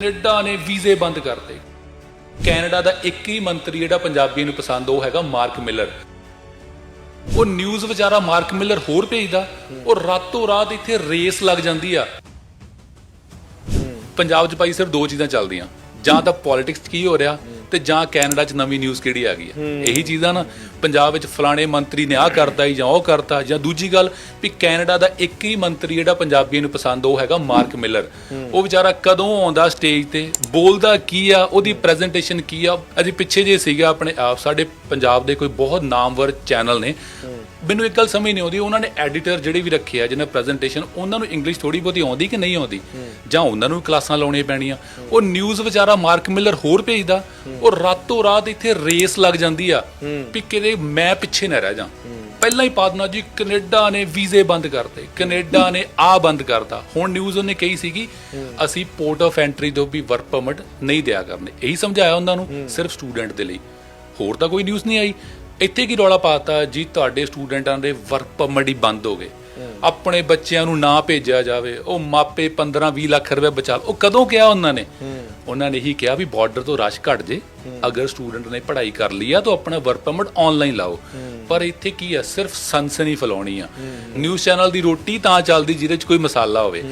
Canada ਨੇ ਵੀਜ਼ੇ ਬੰਦ ਕਰਤੇ। ਕੈਨੇਡਾ ਦਾ ਇੱਕ ਹੀ ਮੰਤਰੀ ਜਿਹੜਾ ਪੰਜਾਬੀਆਂ ਨੂੰ ਪਸੰਦ ਉਹ ਹੈਗਾ ਮਾਰਕ ਮਿਲਰ। ਉਹ ਨਿਊਜ਼ ਵਿਚਾਰਾ ਮਾਰਕ ਮਿਲਰ ਹੋਰ ਭੇਜਦਾ ਉਹ ਰਾਤੋਂ ਰਾਤ ਇੱਥੇ ਰੇਸ ਲੱਗ ਜਾਂਦੀ ਆ। ਪੰਜਾਬ 'ਚ ਭਾਈ ਸਿਰਫ ਦੋ ਚੀਜ਼ਾਂ ਚੱਲਦੀਆਂ। ਜਾਂ ਤਾਂ ਪੋਲਿਟਿਕਸ ਕੀ ਹੋ ਰਿਹਾ ਤੇ ਜਾਂ ਕੈਨੇਡਾ 'ਚ ਨਵੀਂ ਨਿਊਜ਼ ਕਿਹੜੀ ਆ ਗਈ ਹੈ ਇਹੀ ਚੀਜ਼ਾਂ ਨਾ ਪੰਜਾਬ ਵਿੱਚ ਫਲਾਣੇ ਮੰਤਰੀ ਨੇ ਆਹ ਕਰਤਾ ਜਾਂ ਉਹ ਕਰਤਾ ਜਾਂ ਦੂਜੀ ਗੱਲ ਵੀ ਕੈਨੇਡਾ ਦਾ ਇੱਕ ਹੀ ਮੰਤਰੀ ਜਿਹੜਾ ਪੰਜਾਬੀਆਂ ਨੂੰ ਪਸੰਦ ਉਹ ਹੈਗਾ ਮਾਰਕ ਮਿਲਰ। ਉਹ ਵਿਚਾਰਾ ਕਦੋਂ ਆਉਂਦਾ ਸਟੇਜ ਤੇ, ਬੋਲਦਾ ਕੀ ਆ, ਉਹਦੀ ਪ੍ਰੈਜੈਂਟੇਸ਼ਨ ਕੀ ਆ? ਅਜੇ ਪਿੱਛੇ ਜੇ ਸੀਗਾ ਆਪਣੇ ਆਪ, ਸਾਡੇ ਪੰਜਾਬ ਦੇ ਕੋਈ ਬਹੁਤ ਨਾਮਵਰ ਚੈਨਲ ਨੇ। ਮੈਨੂੰ ਇੱਕ ਗੱਲ ਸਮਝ ਨਹੀਂ ਆਉਂਦੀ, ਉਹਨਾਂ ਨੇ ਐਡੀਟਰ ਜਿਹੜੇ ਵੀ ਰੱਖੇ ਆ, ਜਿਹਨਾਂ ਪ੍ਰੈਜੈਂਟੇਸ਼ਨ ਉਹਨਾਂ ਨੂੰ ਇੰਗਲਿਸ਼ ਥੋੜੀ ਬਹੁਤੀ ਆਉਂਦੀ ਕਿ ਨਹੀਂ ਆਉਂਦੀ? ਜਾਂ ਉਹਨਾਂ ਨੂੰ ਕਲਾਸਾਂ ਲਾਉਣੀਆਂ ਪੈਣੀਆਂ? ਉਹ ਨਿਊਜ਼ ਵਿਚਾਰਾ ਮਾਰਕ ਮਿਲਰ ਹੋਰ ਭੇਜਦਾ। ਉਹ ਰਾਤੋਂ ਰਾਤ ਇੱਥੇ ਰੇਸ ਲੱਗ ਜਾਂਦੀ ਆ ਵੀ ਕਿਤੇ ਮੈਂ ਪਿੱਛੇ ਨਾ ਰਹਿ ਜਾ ਪਹਿਲਾਂ ਹੀ ਪਾਦਨਾ ਜੀ ਕੈਨੇਡਾ ਨੇ ਵੀਜ਼ੇ ਬੰਦ ਕਰਤੇ। ਕੈਨੇਡਾ ਨੇ ਆ ਬੰਦ ਕਰਤਾ। ਹੁਣ ਨਿਊਜ਼ ਉਹਨੇ ਕਹੀ ਸੀਗੀ ਅਸੀਂ ਪੋਰਟ ਆਫ ਐਂਟਰੀ ਤੋਂ ਵੀ ਵਰਕ ਪਰਮਿਟ ਨਹੀਂ ਦਿਆ ਕਰਨੇ। ਇਹੀ ਸਮਝਾਇਆ ਉਹਨਾਂ ਨੂੰ ਸਿਰਫ ਸਟੂਡੈਂਟ ਦੇ ਲਈ। ਹੋਰ ਤਾਂ ਕੋਈ ਨਿਊਜ਼ ਨਹੀਂ ਆਈ। ਇੱਥੇ ਕੀ ਰੌਲਾ ਪਾਤਾ ਜੀ ਤੁਹਾਡੇ ਸਟੂਡੈਂਟਾਂ ਦੇ ਵਰਕ ਪਰਮਿਟ ਹੀ ਬੰਦ ਹੋ ਗਏ। ਆਪਣੇ ਬੱਚਿਆਂ ਨੂੰ ਨਾ ਭੇਜਿਆ ਜਾਵੇ। ਉਹ ਮਾਪੇ 15 20 ਲੱਖ ਰੁਪਏ ਬਚਾ। ਉਹ ਕਦੋਂ ਕਿਹਾ ਉਹਨਾਂ ਨੇ? ਉਹਨਾਂ ਨੇ ਇਹੀ ਕਿਹਾ ਵੀ ਬਾਰਡਰ ਤੋਂ ਰਸ਼ ਘਟ ਜੇ। ਅਗਰ ਸਟੂਡੈਂਟ ਨੇ ਪੜ੍ਹਾਈ ਕਰ ਲਈ ਆ ਤਾਂ ਆਪਣਾ ਵਰਕ ਪਰਮਿਟ ਆਨਲਾਈਨ ਲਾਓ। ਪਰ ਇੱਥੇ ਕੀ ਆ ਸਿਰਫ ਸਨਸਨੀ ਫਲਾਉਣੀ ਆ। ਨਿਊਜ਼ ਚੈਨਲ ਦੀ ਰੋਟੀ ਤਾਂ ਚੱਲਦੀ ਜਿਹਦੇ 'ਚ ਕੋਈ ਮਸਾਲਾ ਹੋਵੇ।